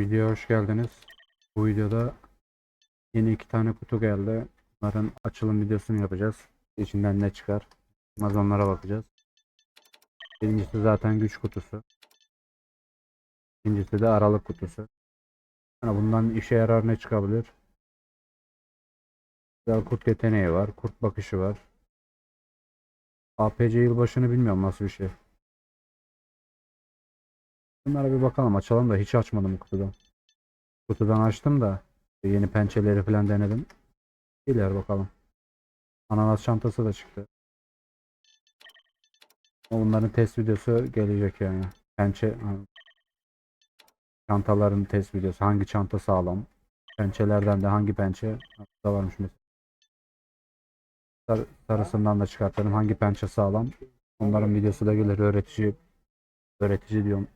Videoya hoş geldiniz. Bu videoda yeni iki tane kutu geldi. Bunların açılım videosunu yapacağız. İçinden ne çıkar? Amazonlara bakacağız. Birincisi zaten güç kutusu. İkincisi de aralık kutusu. Yani bundan işe yarar ne çıkabilir? Güzel kurt yeteneği var. Kurt bakışı var. APC yılbaşını bilmiyorum nasıl bir şey. Bunlara bir bakalım açalım da hiç açmadım kutudan. Kutudan açtım da yeni pençeleri falan denedim. İler bakalım. Ananas çantası da çıktı. Ama Bunların test videosu gelecek yani. Pençe çantaların test videosu. Hangi çanta sağlam? Pençelerden de hangi pençe da varmış mesela. Sar- sarısından da çıkartalım. Hangi pençe sağlam? Onların videosu da gelir. Öğretici öğretici diyorum.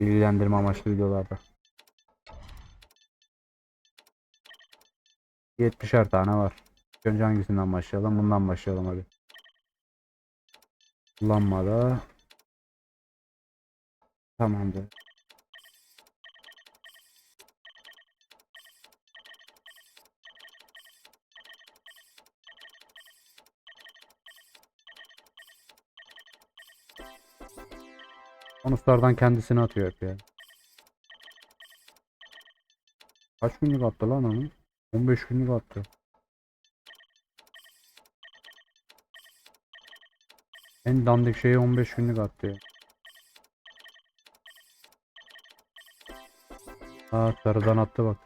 Bilgilendirme amaçlı videolarda. 70'er tane var. Önce hangisinden başlayalım? Bundan başlayalım hadi. Kullanmada. Tamamdır. Bonuslardan kendisini atıyor hep ya. Kaç günlük attı lan onu? 15 günlük attı. En dandik şeyi 15 günlük attı ya. Aa sarıdan attı bak.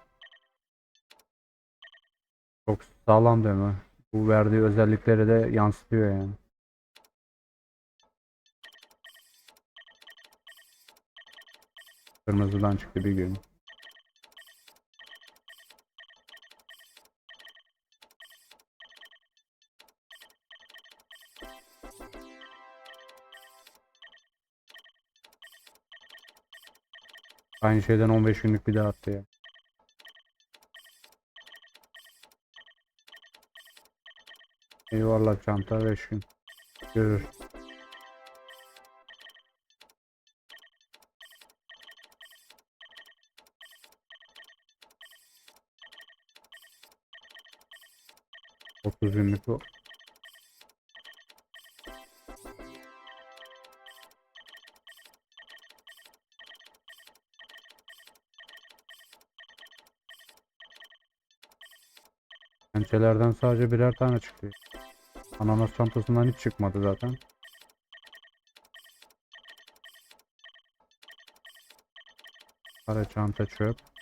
Çok sağlam değil mi? Bu verdiği özellikleri de yansıtıyor yani. Kırmızıdan çıktı bir gün. Aynı şeyden 15 günlük bir daha attı ya. Eyvallah çanta 5 gün. Görür. Otuz günlük bu. Pençelerden sadece birer tane çıktı. Ananas çantasından hiç çıkmadı zaten. Kara çanta çöp.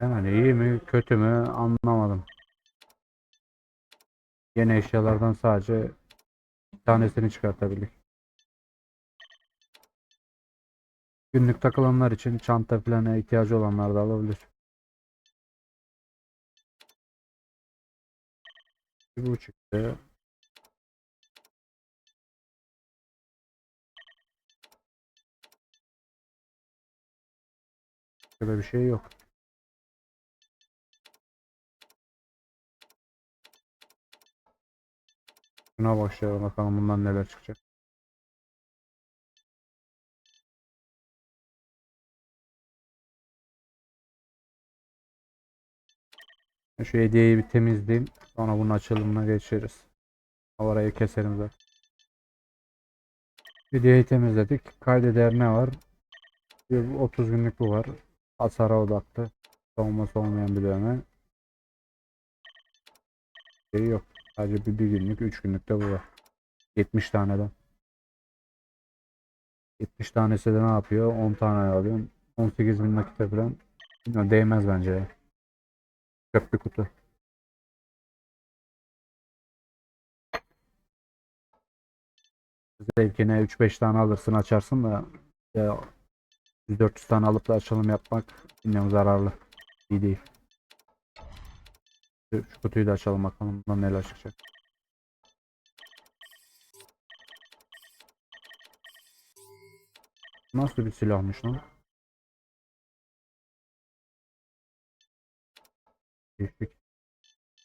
Yani iyi mi kötü mü anlamadım. Yeni eşyalardan sadece bir tanesini çıkartabildik. Günlük takılanlar için çanta falan ihtiyacı olanlar da alabilir. Bu çıktı. Böyle bir şey yok. Şuna başlayalım bakalım bundan neler çıkacak. Şu hediyeyi bir temizleyeyim. Sonra bunun açılımına geçeriz. Orayı keserim zaten. Hediyeyi temizledik. Kayda değer ne var? Bir 30 günlük bu var. Hasara odaklı. Savunması olmayan bir dövme. Şey yok. Sadece bir, bir günlük, 3 günlük de bu var. 70 taneden. 70 tanesi de ne yapıyor? 10 tane alıyorsun. 18 bin nakite falan. Bilmiyorum, değmez bence. Çöp bir kutu. Zevkine 3-5 tane alırsın açarsın da ya 400 tane alıp da açılım yapmak bilmiyorum zararlı. İyi değil. Şu kutuyu da açalım bakalım bundan neler çıkacak. Nasıl bir silahmış lan? Değişik.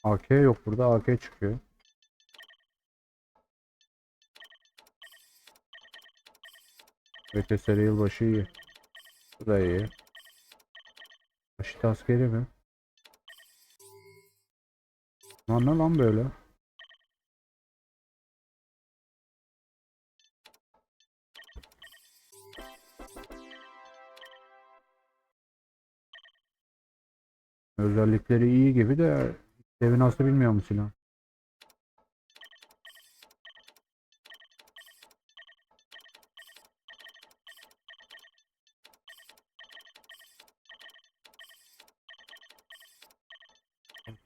AK yok burada AK çıkıyor. VTSR yılbaşı iyi. Bu da iyi. Aşit askeri mi? Lan ne lan böyle? Özellikleri iyi gibi de Devi nasıl bilmiyor mu silah?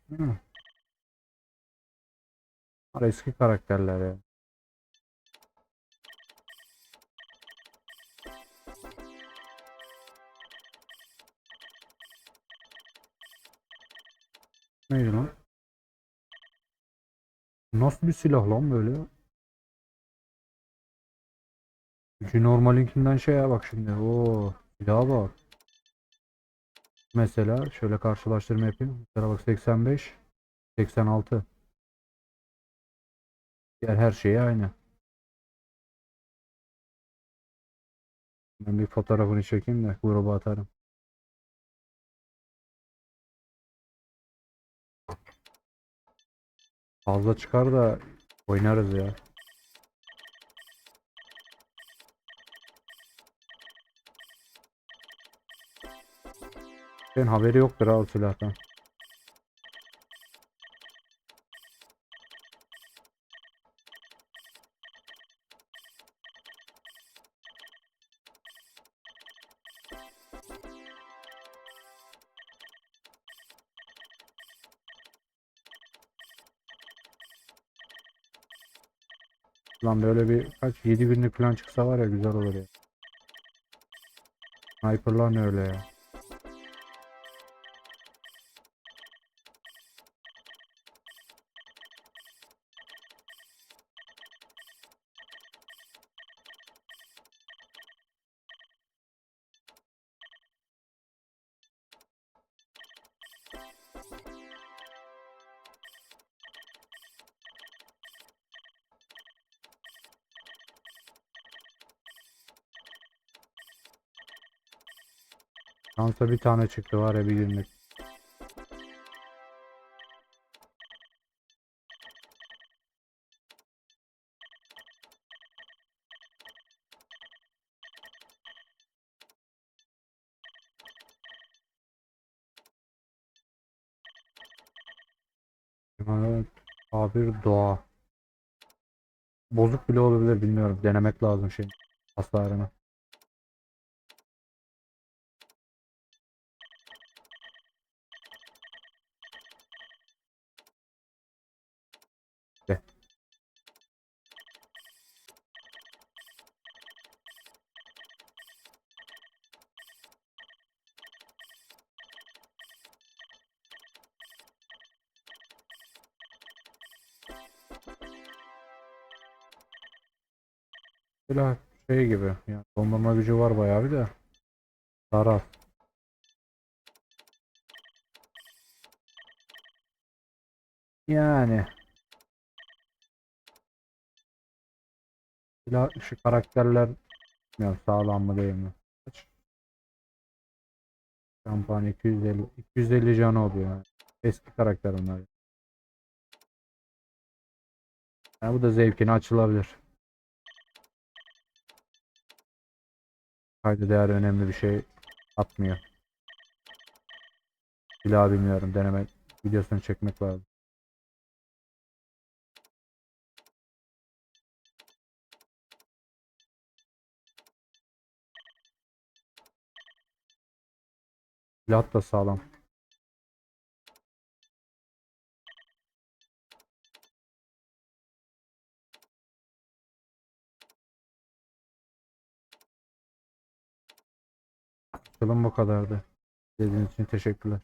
Hı. Bunlar Eski karakterler ya. Neydi lan? Nasıl bir silah lan böyle? Gücü normalinkinden şeye bak şimdi. Oo, silaha bak. Mesela şöyle karşılaştırma yapayım. Mesela bak 85, 86. Diğer her şey aynı. Ben bir fotoğrafını çekeyim de gruba atarım. Fazla çıkar da oynarız ya. Senin haberi yoktur ha o silahtan. Lan böyle bir kaç 7 günlük plan çıksa var ya güzel olur ya. Sniper'lar ne öyle ya. Şansa bir tane çıktı var ya bir günlük. A1 doğa. Bozuk bile olabilir bilmiyorum. Denemek lazım şey. Hasarını. Silah şey gibi. Yani dondurma gücü var bayağı bir de. Zarar. Yani. Silah şu karakterler bilmiyorum sağlam mı değil mi? Kaç? Kampanya 250 250 can oluyor. Yani. Eski karakter onlar. Yani bu da zevkine açılabilir. Kayda değer önemli bir şey atmıyor. Silah bilmiyorum. Deneme videosunu çekmek lazım. Silah da sağlam. Açılım bu kadardı. İzlediğiniz için teşekkürler.